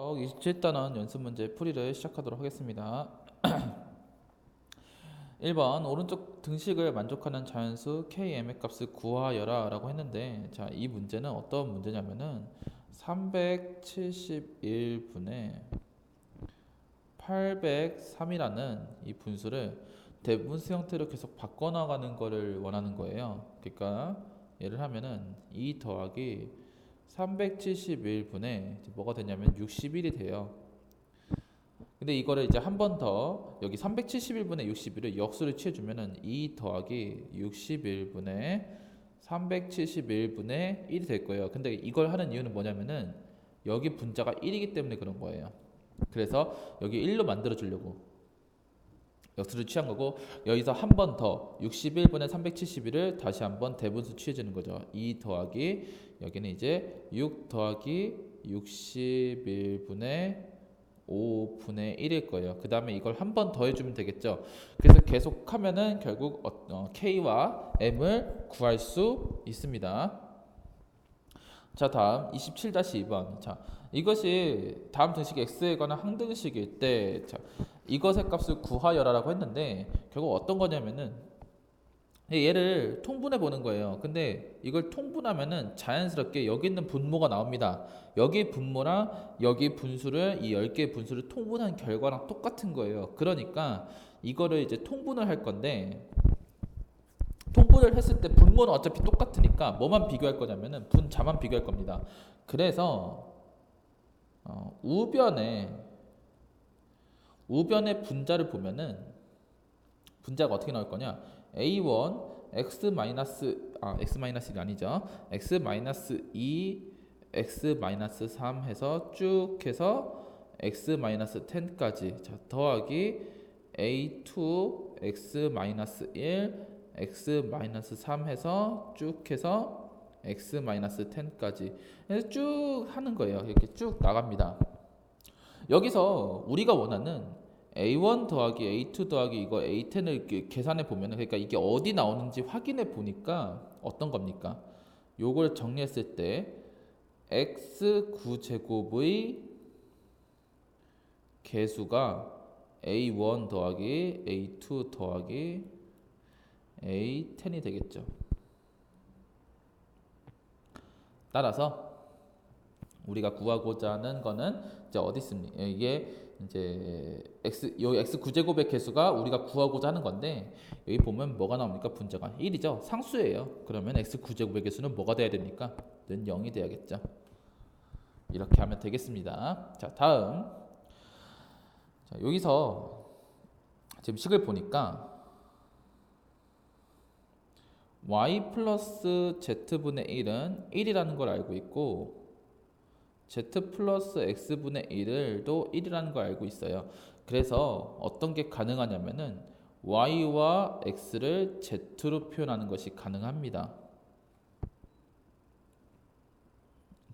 27단원 연습 문제 풀이를 시작하도록 하겠습니다. 1번 오른쪽 등식을 만족하는 자연수 km의 값을 구하여라 라고 했는데 자, 이 문제는 어떤 문제냐면은 371분의 803이라는 이 분수를 대분수 형태로 계속 바꿔나가는 거를 원하는 거예요. 그러니까 예를 하면은 2 더하기 371분의 뭐가 되냐면 61이 돼요. 근데 이거를 이제 한 번 더 여기 371분의 61을 역수를 취해주면은 2 더하기 61분의 371분의 1이 될 거예요. 근데 이걸 하는 이유는 뭐냐면은 여기 분자가 1이기 때문에 그런 거예요. 그래서 여기 1로 만들어 주려고 역수를 취한 거고 여기서 한 번 더 61분의 371을 다시 한번 대분수 취해주는 거죠. 2 더하기 여기는 이제 6 더하기 61분의 5분의 1일 거예요. 그 다음에 이걸 한 번 더 해주면 되겠죠. 그래서 계속 하면은 결국 어, 어, K와 M을 구할 수 있습니다. 자 다음 27-2번 자 이것이 다음 등식이 x에 관한 항등식일 때 자, 이것의 값을 구하여라라고 했는데 결국 어떤 거냐면은 얘를 통분해 보는 거예요. 근데 이걸 통분하면은 자연스럽게 여기 있는 분모가 나옵니다. 여기 분모랑 여기 분수를 이 10개의 분수를 통분한 결과랑 똑같은 거예요. 그러니까 이거를 이제 통분을 할 건데 통분을 했을 때 분모는 어차피 똑같으니까 뭐만 비교할 거냐면은 분자만 비교할 겁니다. 그래서 어, 우변에 우변의 분자를 보면은 분자가 어떻게 나올 거냐? a1 x 마이너스 아 x 마이너스 1이 아니죠. x 마이너스 2 x 마이너스 3 해서 쭉 해서 x 마이너스 10까지 자 더하기 a2 x 마이너스 1 x 마이너스 3 해서 쭉 해서 x 마이너스 10까지 해서 쭉 하는 거예요. 이렇게 쭉 나갑니다. 여기서 우리가 원하는 a1 더하기 a2 더하기 이거 a10을 계산해 보면 그러니까 이게 어디 나오는지 확인해 보니까 어떤 겁니까? 요걸 정리했을 때 x 9 제곱의 개수가 a1 더하기 a2 더하기 a10이 되겠죠. 따라서 우리가 구하고자 하는 거는 이제 어디 있습니까? 이게 이제 x 요 x 9제곱의 개수가 우리가 구하고자 하는 건데 여기 보면 뭐가 나옵니까? 분자가 1이죠. 상수예요. 그러면 x 9제곱의 개수는 뭐가 돼야 됩니까? 는 0이 돼야겠죠. 이렇게 하면 되겠습니다. 자, 다음. 자, 여기서 지금 식을 보니까 y 플러스 z분의 1은 1이라는 걸 알고 있고 z 플러스 x분의 1을도 1이라는 걸 알고 있어요. 그래서 어떤 게 가능하냐면은 y와 x를 z로 표현하는 것이 가능합니다.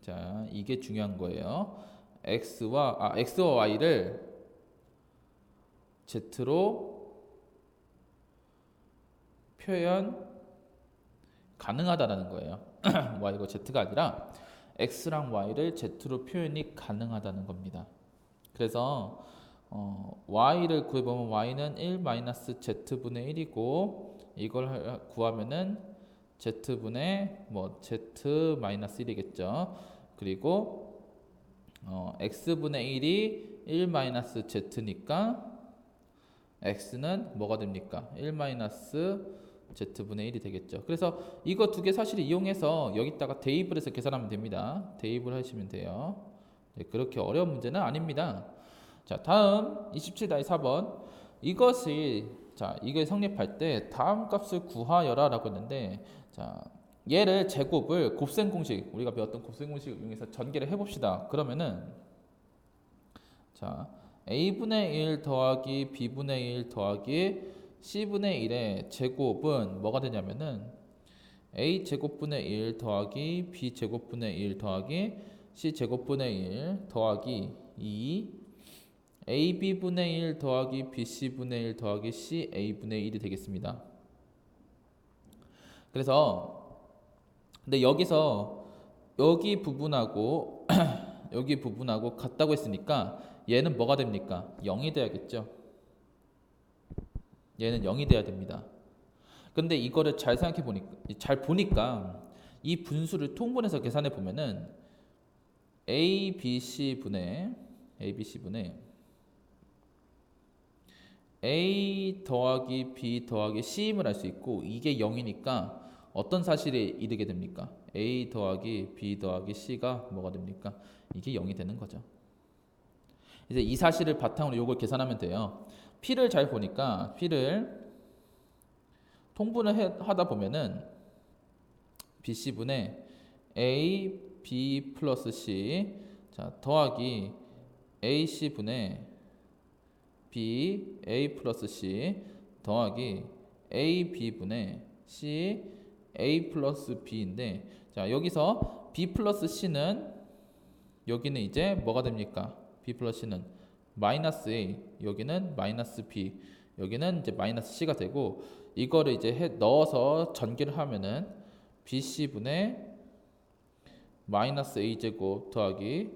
자, 이게 중요한 거예요. x와 아 x와 y를 z로 표현 가능하다라는 거예요. y가 z가 아니라 x랑 y를 z로 표현이 가능하다는 겁니다. 그래서 어, y를 구해보면 y는 1 마이너스 z분의 1이고 이걸 구하면은 z분의 뭐 z 마이너스 1이겠죠. 그리고 어, x분의 1이 1 마이너스 z니까 x는 뭐가 됩니까? 1 마이너스 z분의 1이 되겠죠. 그래서 이거 두 개 사실 이용해서 여기다가 대입을 해서 계산하면 됩니다. 대입을 하시면 돼요. 네, 그렇게 어려운 문제는 아닙니다. 자, 다음 27-4번 이것이 자, 이게 성립할 때 다음 값을 구하여라라고 했는데 자, 얘를 제곱을 곱셈 공식 우리가 배웠던 곱셈 공식을 이용해서 전개를 해 봅시다. 그러면은 자, a분의 1 더하기 b분의 1 더하기 c분의 1의 제곱은 뭐가 되냐면은 a 제곱분의 1 더하기 b 제곱분의 1 더하기 c 제곱분의 1 더하기 2 ab분의 1 더하기 bc분의 1 더하기 ca분의 1이 되겠습니다. 그래서 근데 여기서 여기 부분하고 여기 부분하고 같다고 했으니까 얘는 뭐가 됩니까? 0이 돼야겠죠. 얘는 0이 돼야 됩니다. 근데 이거를 잘 생각해 보니까 잘 보니까 이 분수를 통분해서 계산해 보면은 a, b, c 분의 a, b, c 분의 a 더하기 b 더하기 c임을 알 수 있고 이게 0이니까 어떤 사실에 이르게 됩니까? a 더하기 b 더하기 c가 뭐가 됩니까? 이게 0이 되는 거죠. 이제 이 사실을 바탕으로 이걸 계산하면 돼요. P를 잘 보니까 p를 통분을 해- 하다 보면은 bc분의 a b 플러스 c 자 더하기 ac분의 b a 플러스 c 더하기 a b분의 c a 플러스 b인데 자 여기서 b 플러스 c는 여기는 이제 뭐가 됩니까? b 플러스 c는 마이너스 a 여기는 마이너스 b 여기는 이제 마이너스 c가 되고 이거를 이제 해 넣어서 전개를 하면은 bc 분의 마이너스 a 제곱 더하기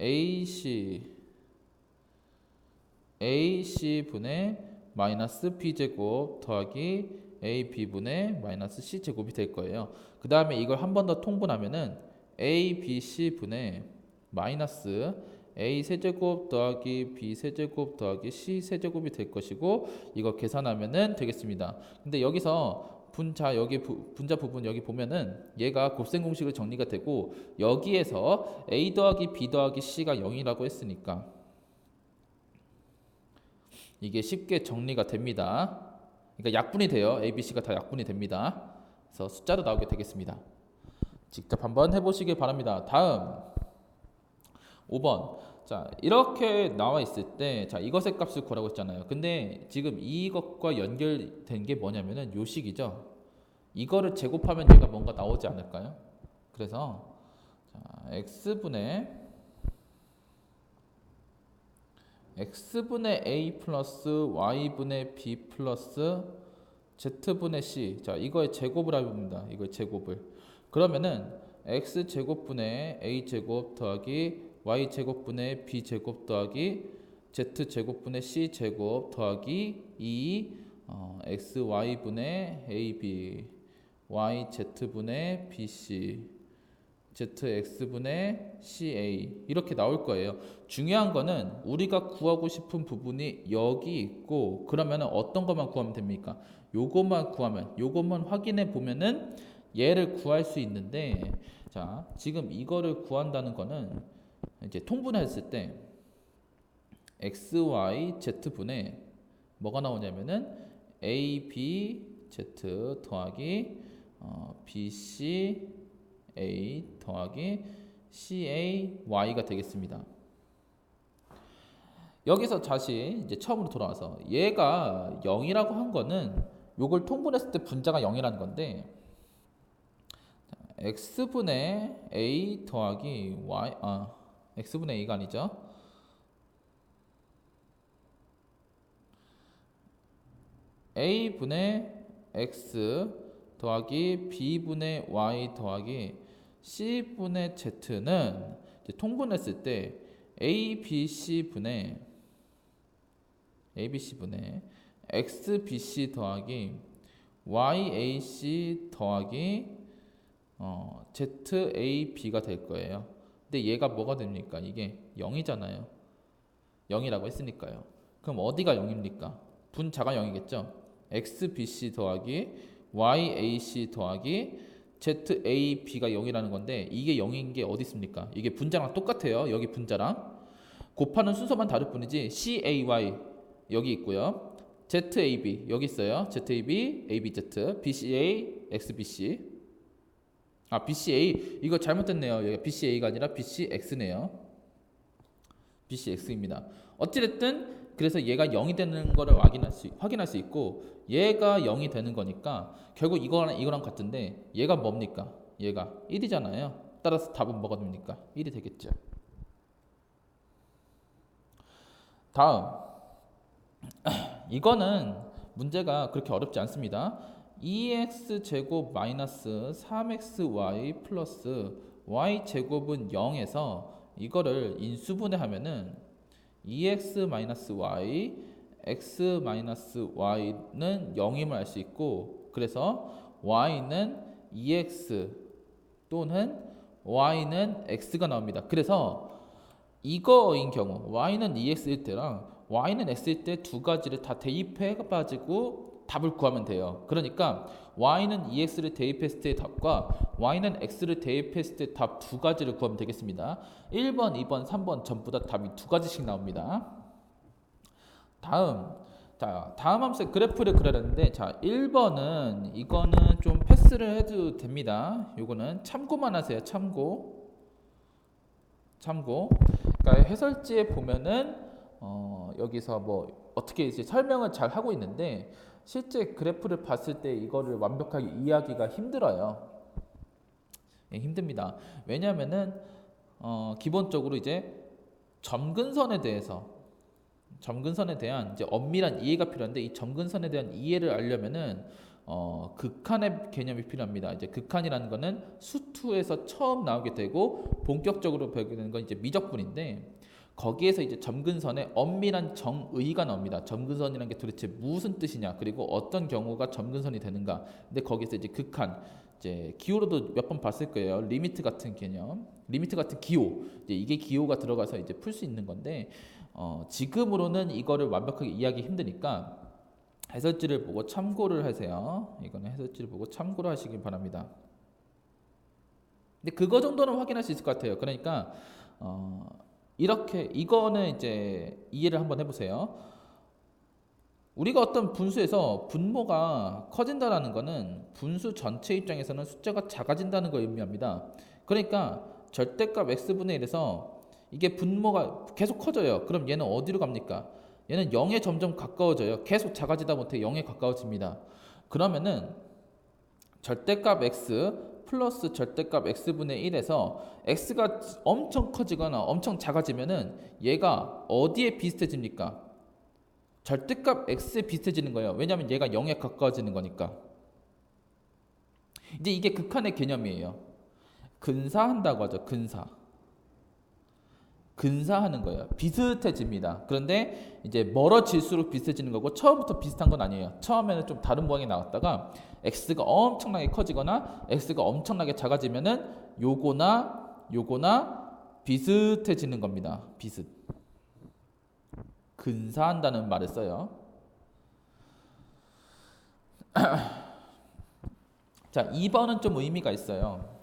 ac ac 분의 마이너스 b 제곱 더하기 ab 분의 마이너스 c 제곱이 될 거예요. 그 다음에 이걸 한 번 더 통분하면은 a b c 분의 마이너스 a 세제곱 더하기 b 세제곱 더하기 c 세제곱이 될 것이고 이거 계산하면은 되겠습니다. 근데 여기서 분자 여기 부, 분자 부분 여기 보면은 얘가 곱셈 공식으로 정리가 되고 여기에서 a 더하기 b 더하기 c가 0이라고 했으니까 이게 쉽게 정리가 됩니다. 그러니까 약분이 돼요. a, b, c가 다 약분이 됩니다. 그래서 숫자로 나오게 되겠습니다. 직접 한번 해보시길 바랍니다. 다음 5번. 자, 이렇게 나와 있을 때, 자, 이것의 값을 구하라고 했잖아요. 근데 지금 이것과 연결된 게 뭐냐면은 요식이죠. 이거를 제곱하면 얘가 뭔가 나오지 않을까요? 그래서, 자, x분의 x분의 a 플러스 y분의 b 플러스 z분의 c. 자, 이거의 제곱을 해봅니다. 이거의 제곱을. 그러면은 x 제곱분의 a 제곱 더하기 y 제곱분의 b 제곱 더하기 z 제곱분의 c 제곱 더하기 2 어, x y분의 ab y z분의 bc zx분의 ca 이렇게 나올 거예요. 중요한 거는 우리가 구하고 싶은 부분이 여기 있고 그러면 어떤 것만 구하면 됩니까? 요것만 구하면 요것만 확인해 보면은 얘를 구할 수 있는데 자 지금 이거를 구한다는 거는 이제 통분했을 때 x, y, z 분의 뭐가 나오냐면은 a, b, z 더하기 어, b, c, a 더하기 c, a, y가 되겠습니다. 여기서 다시 이제 처음으로 돌아와서 얘가 0이라고 한 거는 요걸 통분했을 때 분자가 0이라는 건데 x분의 a 더하기 y 아 x분의 a가 아니죠. a분의 x 더하기 b분의 y 더하기 c분의 z는 통분했을 때 a, b, c 분의 a, b, c 분의 x, b, c 더하기 y, a, c 더하기 어, z, a, b가 될 거예요. 근데 얘가 뭐가 됩니까? 이게 0이잖아요. 0이라고 했으니까요. 그럼 어디가 0입니까? 분자가 0이겠죠? x, b, c 더하기 y, a, c 더하기 z, a, b가 0이라는 건데 이게 0인 게 어디 있습니까? 이게 분자랑 똑같아요. 여기 분자랑 곱하는 순서만 다를 뿐이지 c, a, y 여기 있고요. z, a, b 여기 있어요. z, a, b, a, b, z, b, c, a, x, b, c 아, BCA 이거 잘못됐네요. 여기 BCA가 아니라 BCX네요. BCX입니다. 어찌됐든 그래서 얘가 0이 되는 거를 확인할 수, 확인할 수 있고 얘가 0이 되는 거니까 결국 이거랑 이거랑 같은데 얘가 뭡니까? 얘가 1이잖아요. 따라서 답은 뭐가 됩니까? 1이 되겠죠. 다음 이거는 문제가 그렇게 어렵지 않습니다. 2x 제곱 마이너스 3xy 플러스 y 제곱은 0에서 이거를 인수분해 하면은 EX-Y, X-Y는 0임을 알 수 있고 그래서 Y는 EX 또는 Y는 X가 나옵니다. 그래서 이거인 경우 Y는 EX일 때랑 Y는 X일 때 두 가지를 다 대입해 가지고 답을 구하면 돼요. 그러니까 Y는 EX를 대입했을 때의 답과 Y는 X를 대입했을 때 답 두 가지를 구하면 되겠습니다. 1번, 2번, 3번 전부 다 답이 두 가지씩 나옵니다. 다음 자 다음 함수의 그래프를 그려야되는데 자 1번은 이거는 좀 패스를 해도 됩니다. 요거는 참고만 하세요. 참고 참고 그러니까 해설지에 보면은 어, 여기서 뭐 어떻게 이제 설명을 잘 하고 있는데 실제 그래프를 봤을 때 이거를 완벽하게 이해하기가 힘들어요. 예, 힘듭니다. 왜냐하면은 어, 기본적으로 이제 점근선에 대해서 점근선에 대한 이제 엄밀한 이해가 필요한데 이 점근선에 대한 이해를 알려면은 어, 극한의 개념이 필요합니다. 이제 극한이라는 거는 수투에서 처음 나오게 되고 본격적으로 배우게 되는 건 이제 미적분인데 거기에서 이제 점근선에 엄밀한 정의가 나옵니다. 점근선이라는 게 도대체 무슨 뜻이냐, 그리고 어떤 경우가 점근선이 되는가. 근데 거기서 이제 극한, 이제 기호로도 몇 번 봤을 거예요. 리미트 같은 개념, 리미트 같은 기호. 이게 기호가 들어가서 이제 풀 수 있는 건데 어, 지금으로는 이거를 완벽하게 이해하기 힘드니까 해설지를 보고 참고를 하세요. 이거는 해설지를 보고 참고를 하시길 바랍니다. 근데 그거 정도는 확인할 수 있을 것 같아요. 그러니까 어, 이렇게 이거는 이제 이해를 한번 해보세요. 우리가 어떤 분수에서 분모가 커진다라는 것은 분수 전체 입장에서는 숫자가 작아진다는 걸 의미합니다. 그러니까 절대값 x분의 1에서 이게 분모가 계속 커져요. 그럼 얘는 어디로 갑니까? 얘는 0에 점점 가까워져요. 계속 작아지다 못해 0에 가까워집니다. 그러면은 절대값 x 플러스 절대값 x분의 1에서 x가 엄청 커지거나 엄청 작아지면은 얘가 어디에 비슷해집니까? 절대값 x에 비슷해지는 거예요. 왜냐하면 얘가 0에 가까워지는 거니까. 이제 이게 극한의 개념이에요. 근사한다고 하죠. 근사. 근사하는 거예요. 비슷해집니다. 그런데 이제 멀어질수록 비슷해지는 거고 처음부터 비슷한 건 아니에요. 처음에는 좀 다른 모양이 나왔다가 x가 엄청나게 커지거나 x가 엄청나게 작아지면은 요거나 요거나 비슷해지는 겁니다. 비슷. 근사한다는 말을 써요. 자, 2번은 좀 의미가 있어요.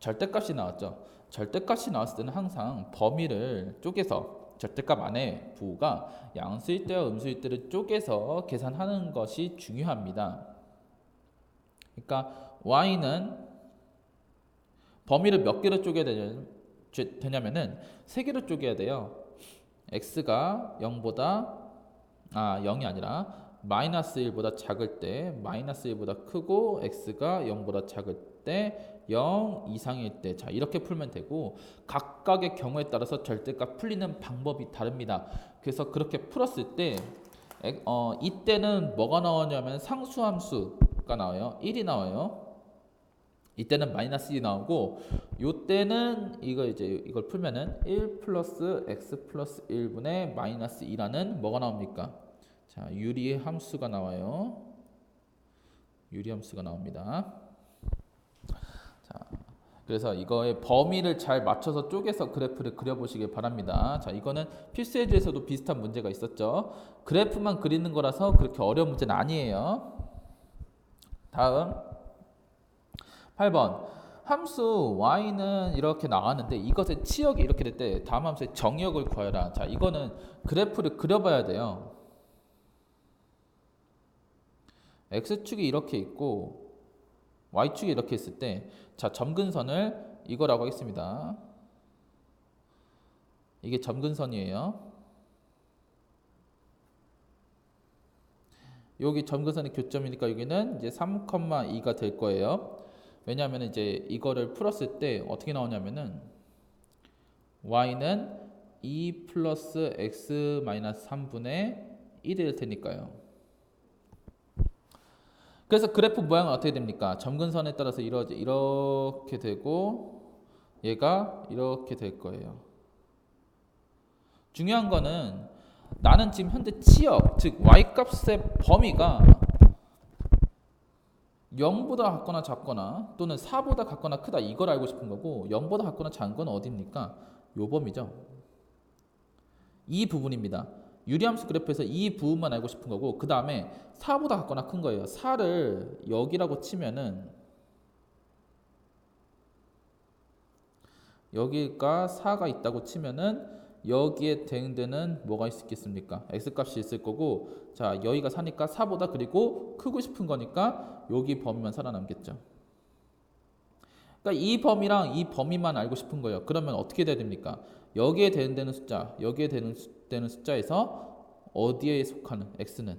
절대값이 나왔죠. 절대값이 나왔을 때는 항상 범위를 쪼개서 절대값 안에 부호가 양수일 때와 음수일 때를 쪼개서 계산하는 것이 중요합니다. 그러니까 y는 범위를 몇 개로 쪼개야 되냐면은 세 개로 쪼개야 돼요. x가 0보다 아 0이 아니라 마이너스 1보다 작을 때 마이너스 1보다 크고 x가 0보다 작을 때 0 이상일 때, 자 이렇게 풀면 되고 각각의 경우에 따라서 절대값 풀리는 방법이 다릅니다. 그래서 그렇게 풀었을 때, 어, 이때는 뭐가 나오냐면 상수함수가 나와요. 1이 나와요. 이때는 마이너스 1이 나오고 요때는 이거 이제 이걸 풀면은 1 플러스 x 플러스 1분의 마이너스 2라는 뭐가 나옵니까? 자 유리 함수가 나와요. 유리 함수가 나옵니다. 그래서 이거의 범위를 잘 맞춰서 쪼개서 그래프를 그려보시길 바랍니다. 자, 이거는 필수에즈에서도 비슷한 문제가 있었죠. 그래프만 그리는 거라서 그렇게 어려운 문제는 아니에요. 다음 8번 함수 y는 이렇게 나왔는데 이것의 치역이 이렇게 될 때 다음 함수의 정역을 구하라. 자, 이거는 그래프를 그려봐야 돼요. x축이 이렇게 있고 y축이 이렇게 있을 때, 자, 점근선을 이거라고 하겠습니다. 이게 점근선이에요. 여기 점근선의 교점이니까 여기는 이제 3,2가 될 거예요. 왜냐하면 이제 이거를 풀었을 때 어떻게 나오냐면은 y는 2 플러스 x 마이너스 3분의 1이 될 테니까요. 그래서 그래프 모양은 어떻게 됩니까? 점근선에 따라서 이러, 이렇게 되고 얘가 이렇게 될 거예요. 중요한 거는 나는 지금 현재 치역, 즉 y 값의 범위가 0보다 같거나 작거나 또는 4보다 같거나 크다 이걸 알고 싶은 거고 0보다 같거나 작은 건 어디입니까? 요 범위죠. 이 부분입니다. 유리함수 그래프에서 이 부분만 알고 싶은 거고 그 다음에 4보다 같거나 큰 거예요. 4를 여기라고 치면은 여기가 4가 있다고 치면은 여기에 대응되는 뭐가 있겠습니까? x 값이 있을 거고 자 여기가 4니까 4보다 그리고 크고 싶은 거니까 여기 범위만 살아남겠죠. 그러니까 이 범위랑 이 범위만 알고 싶은 거예요. 그러면 어떻게 돼야 됩니까? 여기에 대응되는 숫자, 여기에 대응 되는 숫자에서 어디에 속하는 x는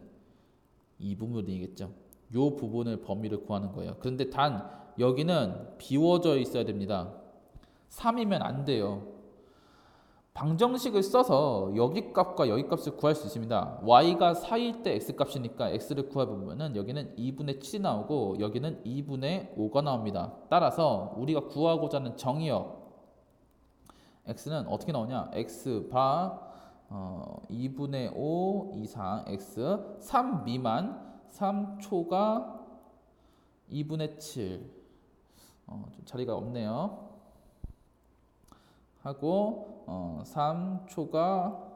이 부분이겠죠. 요 부분을 범위를 구하는 거예요. 그런데 단 여기는 비워져 있어야 됩니다. 3이면 안 돼요. 방정식을 써서 여기 값과 여기 값을 구할 수 있습니다. y가 4일 때 x 값이니까 x를 구해보면은 여기는 2분의 7이 나오고 여기는 2분의 5가 나옵니다. 따라서 우리가 구하고자 하는 정의역 x는 어떻게 나오냐? x 바 어, 2분의 5 이상 x 3 미만 3초가 2분의 7 어, 좀 자리가 없네요. 하고 어, 3초가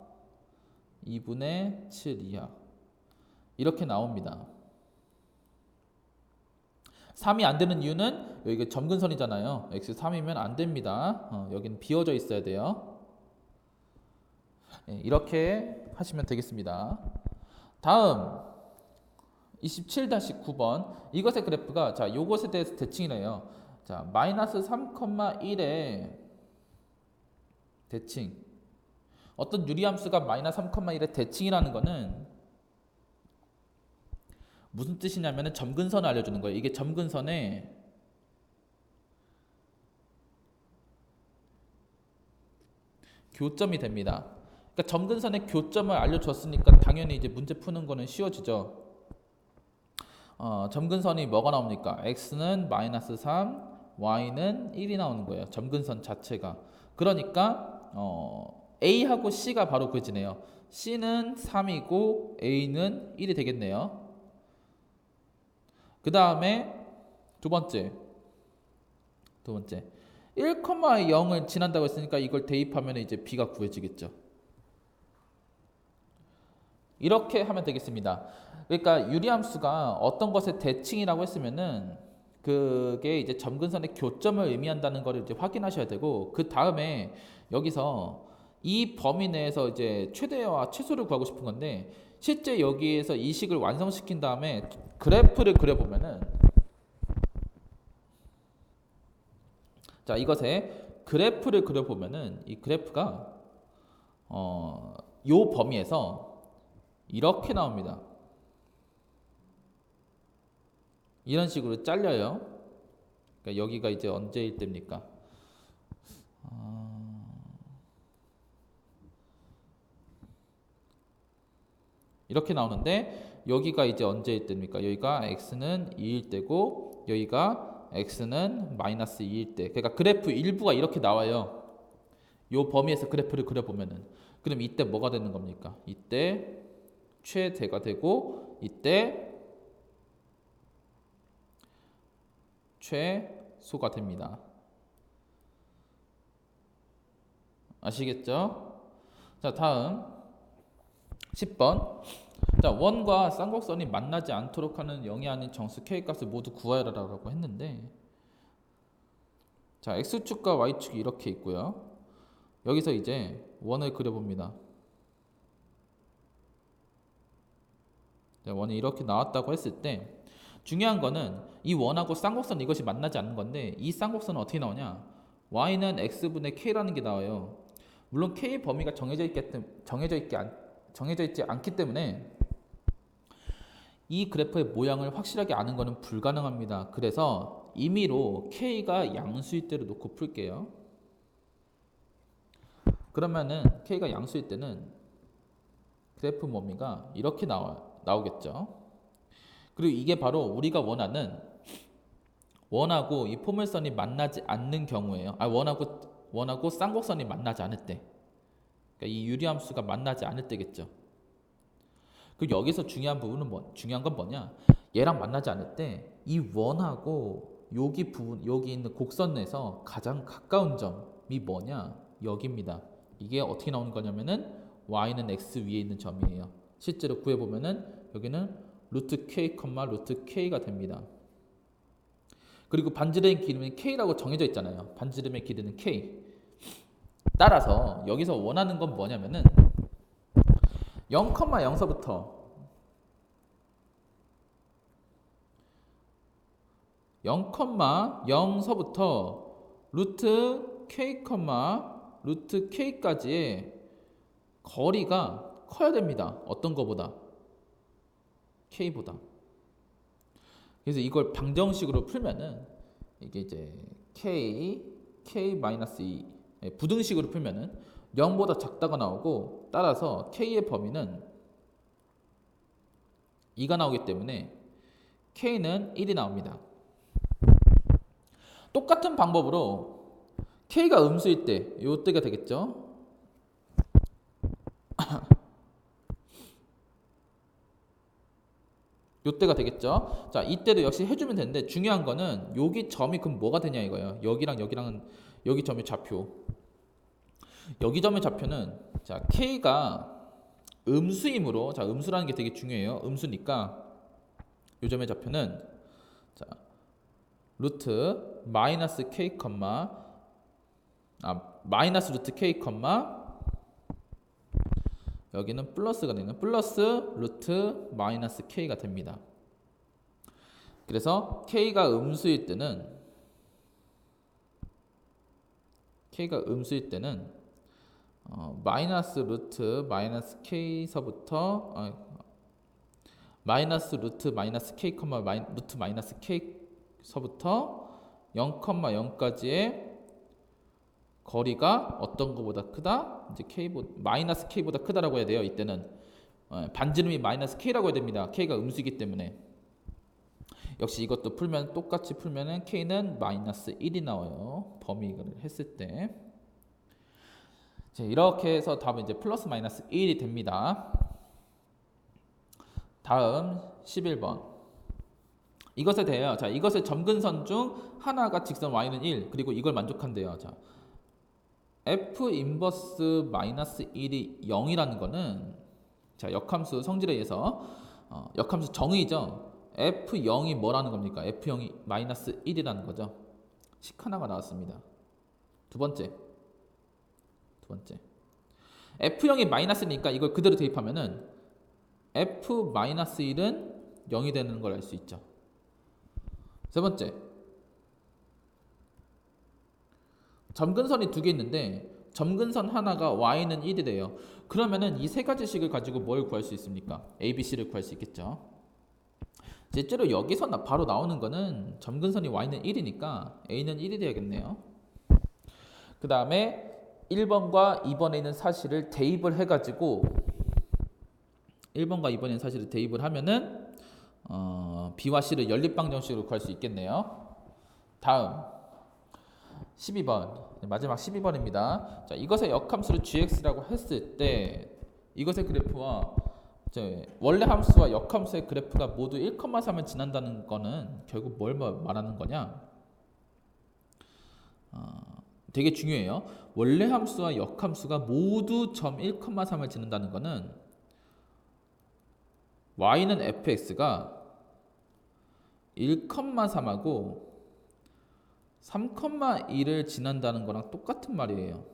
2분의 7 이하 이렇게 나옵니다. 3이 안 되는 이유는 여기가 점근선이잖아요. x 3이면 안 됩니다. 어, 여기는 비워져 있어야 돼요. 네, 이렇게 하시면 되겠습니다. 다음 27-9번 이것의 그래프가 자 요것에 대해서 대칭이래요. 자 마이너스 3,1에 대칭 어떤 유리함수가 마이너스 3,1의 대칭이라는 거는 무슨 뜻이냐면은 점근선을 알려주는 거예요. 이게 점근선의 교점이 됩니다. 그러니까 점근선의 교점을 알려줬으니까 당연히 이제 문제 푸는 거는 쉬워지죠. 어, 점근선이 뭐가 나옵니까? x는 마이너스 3, y는 1이 나오는 거예요. 점근선 자체가. 그러니까 어, a하고 c가 바로 그지네요. c는 3이고 a는 1이 되겠네요. 그 다음에 두 번째 두 번째 1,0을 지난다고 했으니까 이걸 대입하면 이제 b가 구해지겠죠. 이렇게 하면 되겠습니다. 그러니까 유리함수가 어떤 것의 대칭이라고 했으면은 그게 이제 점근선의 교점을 의미한다는 것을 이제 확인하셔야 되고 그 다음에 여기서 이 범위 내에서 이제 최대와 최소를 구하고 싶은 건데 실제 여기에서 이 식을 완성시킨 다음에 그래프를 그려보면은 자 이것에 그래프를 그려보면은 이 그래프가 어, 요 범위에서 이렇게 나옵니다. 이런 식으로 잘려요. 그러니까 여기가 이제 언제일 때입니까? 어... 이렇게 나오는데 여기가 이제 언제일 때입니까? 여기가 x는 2일 때고 여기가 x는 마이너스 2일 때. 그러니까 그래프 일부가 이렇게 나와요. 요 범위에서 그래프를 그려보면은 그럼 이때 뭐가 되는 겁니까? 이때 최대가 되고 이때 최소가 됩니다. 아시겠죠? 자, 다음 10번. 자, 원과 쌍곡선이 만나지 않도록 하는 영이 아닌 정수 k 값을 모두 구하라라고 했는데 자, x축과 y축이 이렇게 있고요. 여기서 이제 원을 그려 봅니다. 원이 이렇게 나왔다고 했을 때 중요한 거는 이 원하고 쌍곡선 이것이 만나지 않는 건데 이 쌍곡선은 어떻게 나오냐? y는 x분의 k라는 게 나와요. 물론 k 범위가 정해져 있기 정해져 있기 정해져 있지 않기 때문에 이 그래프의 모양을 확실하게 아는 것은 불가능합니다. 그래서 임의로 k가 양수일 때로 놓고 풀게요. 그러면은 k가 양수일 때는 그래프 범위가 이렇게 나와 나오겠죠. 그리고 이게 바로 우리가 원하는 원하고 이 포물선이 만나지 않는 경우에요. 아 원하고 원하고 쌍곡선이 만나지 않을 때. 그러니까 이 유리함수가 만나지 않을 때겠죠. 그 여기서 중요한 부분은 뭐 중요한 건 뭐냐? 얘랑 만나지 않을 때 이 원하고 여기 부분 여기 있는 곡선 내에서 가장 가까운 점이 뭐냐? 여기입니다. 이게 어떻게 나오는 거냐면은 y는 x 위에 있는 점이에요. 실제로 구해 보면은 여기는 루트 k, 루트 k가 됩니다. 그리고 반지름의 길이는 k라고 정해져 있잖아요. 반지름의 길이는 k. 따라서 여기서 원하는 건 뭐냐면은 0,0서부터 0,0서부터 루트 k, 루트 k까지의 거리가 커야 됩니다. 어떤 거보다? k보다. 그래서 이걸 방정식으로 풀면은 이게 이제 k, k 마이너스 2 예, 부등식으로 풀면은 0보다 작다가 나오고 따라서 k의 범위는 2가 나오기 때문에 k는 1이 나옵니다. 똑같은 방법으로 k가 음수일 때 이때가 되겠죠. 요때가 되겠죠. 자, 이때도 역시 해주면 되는데 중요한 거는 여기 점이 그럼 뭐가 되냐 이거예요. 여기랑 여기랑은 여기 점의 좌표. 여기 점의 좌표는 자 k가 음수이므로 자 음수라는 게 되게 중요해요. 음수니까 요 점의 좌표는 자 루트 마이너스 k 컴마 아 마이너스 루트 k 컴마 여기는 플러스가 되는 플러스 루트 마이너스 k가 됩니다. 그래서 k가 음수일 때는 k가 음수일 때는 어, 마이너스 루트 마이너스 k서부터 어, 마이너스 루트 마이너스 k 마이, 루트 마이너스 k서부터 0,0까지의 거리가 어떤 것보다 크다? 이제 k보다 마이너스 k보다 크다라고 해야 돼요. 이때는 어, 반지름이 마이너스 k라고 해야 됩니다. k가 음수이기 때문에 역시 이것도 풀면 똑같이 풀면은 k는 마이너스 1이 나와요. 범위를 했을 때. 자, 이렇게 해서 답은 이제 플러스 마이너스 1이 됩니다. 다음 11번. 이것에 대해요. 자, 이것의 점근선 중 하나가 직선 y는 1, 그리고 이걸 만족한대요. 자, f 인버스 마이너스 1이 0이라는 거는 자, 역함수 성질에 의해서 어, 역함수 정의죠. f0이 뭐라는 겁니까? f0이 마이너스 1이라는 거죠. 식 하나가 나왔습니다. 두 번째. 두 번째. f0이 마이너스니까 이걸 그대로 대입하면은 f 마이너스 1은 0이 되는 걸 알 수 있죠. 세 번째. 점근선이 두 개 있는데 점근선 하나가 y는 1이 돼요. 그러면은 이 세 가지 식을 가지고 뭘 구할 수 있습니까? a, b, c를 구할 수 있겠죠. 실제로 여기서 나 바로 나오는 거는 점근선이 y는 1이니까 a는 1이 되야겠네요. 그 다음에 1번과 2번에 있는 사실을 대입을 해가지고 1번과 2번에 있는 사실을 대입을 하면은 어, b와 c를 연립방정식으로 구할 수 있겠네요. 다음 12번 마지막 12번입니다. 자 이것의 역함수를 gx라고 했을 때 이것의 그래프와 원래 함수와 역함수의 그래프가 모두 1,3을 지난다는 거는 결국 뭘 말하는 거냐? 어, 되게 중요해요. 원래 함수와 역함수가 모두 점 1,3을 지는다는 거는 y는 fx가 1,3하고 3,1을 지난다는 거랑 똑같은 말이에요.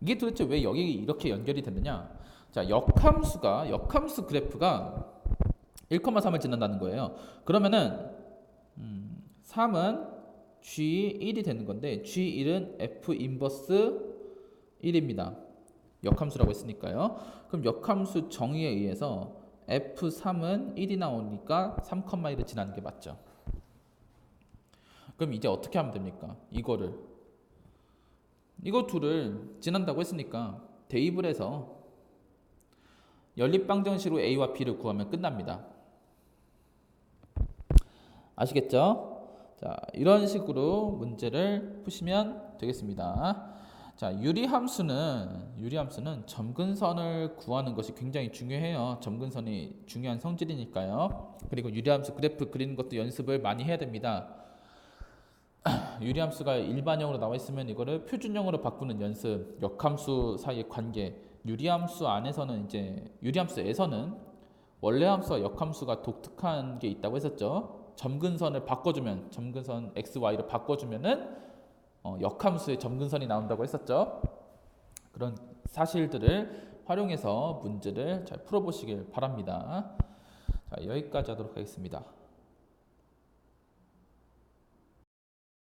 이게 도대체 왜 여기 이렇게 연결이 되느냐? 자, 역함수가 역함수 그래프가 1,3을 지난다는 거예요. 그러면은 음, 3은 G1이 되는 건데 G1은 F 인버스 1입니다. 역함수라고 했으니까요. 그럼 역함수 정의에 의해서 F3은 1이 나오니까 3,1을 지나는 게 맞죠. 그럼 이제 어떻게 하면 됩니까? 이거를 이거 둘을 지난다고 했으니까 대입을 해서 연립방정식으로 a와 b를 구하면 끝납니다. 아시겠죠? 자, 이런 식으로 문제를 푸시면 되겠습니다. 자, 유리함수는 유리함수는 점근선을 구하는 것이 굉장히 중요해요. 점근선이 중요한 성질이니까요. 그리고 유리함수 그래프 그리는 것도 연습을 많이 해야 됩니다. 유리함수가 일반형으로 나와 있으면 이거를 표준형으로 바꾸는 연습, 역함수 사이의 관계, 유리함수 안에서는 이제 유리함수에서는 원래 함수와 역함수가 독특한 게 있다고 했었죠. 점근선을 바꿔주면 점근선 x, y를 바꿔주면은 어, 역함수의 점근선이 나온다고 했었죠. 그런 사실들을 활용해서 문제를 잘 풀어보시길 바랍니다. 자, 여기까지 하도록 하겠습니다.